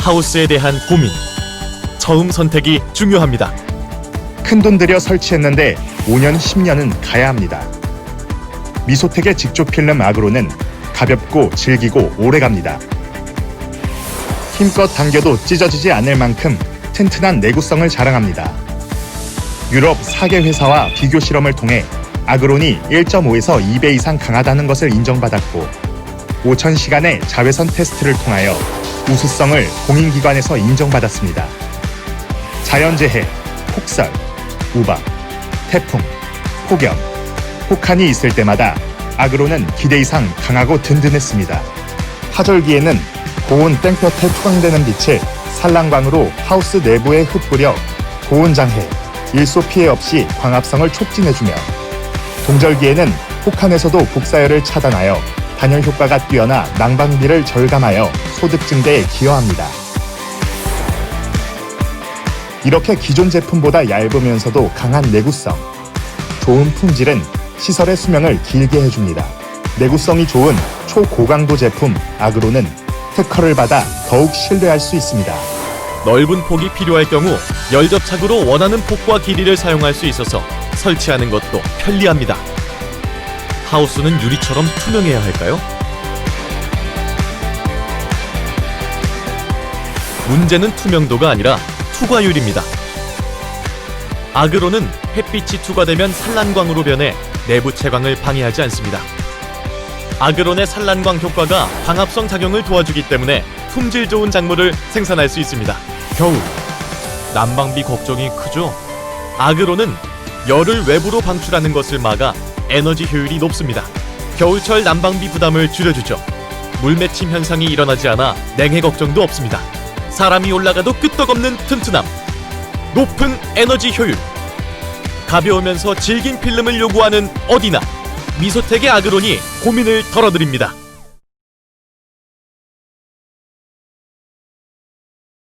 하우스에 대한 고민. 처음 선택이 중요합니다. 큰 돈 들여 설치했는데 5년, 10년은 가야 합니다. 미소텍의 직조 필름 아그로는 가볍고 질기고 오래 갑니다. 힘껏 당겨도 찢어지지 않을 만큼 튼튼한 내구성을 자랑합니다. 유럽 4개 회사와 비교 실험을 통해 아그론이 1.5에서 2배 이상 강하다는 것을 인정받았고 5,000시간의 자외선 테스트를 통하여 우수성을 공인기관에서 인정받았습니다. 자연재해, 폭설, 우박, 태풍, 폭염, 혹한이 있을 때마다 아그로는 기대 이상 강하고 든든했습니다. 하절기에는 고온 땡볕에 투광되는 빛을 산란광으로 하우스 내부에 흩뿌려 고온 장해, 일소 피해 없이 광합성을 촉진해주며 동절기에는 혹한에서도 복사열을 차단하여 단열 효과가 뛰어나 난방비를 절감하여 소득 증대에 기여합니다. 이렇게 기존 제품보다 얇으면서도 강한 내구성, 좋은 품질은 시설의 수명을 길게 해줍니다. 내구성이 좋은 초고강도 제품 아그로는 특허를 받아 더욱 신뢰할 수 있습니다. 넓은 폭이 필요할 경우 열접착으로 원하는 폭과 길이를 사용할 수 있어서 설치하는 것도 편리합니다. 하우스는 유리처럼 투명해야 할까요? 문제는 투명도가 아니라 투과율입니다. 아그로는 햇빛이 투과되면 산란광으로 변해 내부 채광을 방해하지 않습니다. 아그론의 산란광 효과가 광합성 작용을 도와주기 때문에 품질 좋은 작물을 생산할 수 있습니다. 겨울 난방비 걱정이 크죠? 아그로는 열을 외부로 방출하는 것을 막아 에너지 효율이 높습니다. 겨울철 난방비 부담을 줄여주죠. 물 맺힘 현상이 일어나지 않아 냉해 걱정도 없습니다. 사람이 올라가도 끄떡없는 튼튼함, 높은 에너지 효율, 가벼우면서 질긴 필름을 요구하는 어디나 미소텍의 아그론이 고민을 덜어드립니다.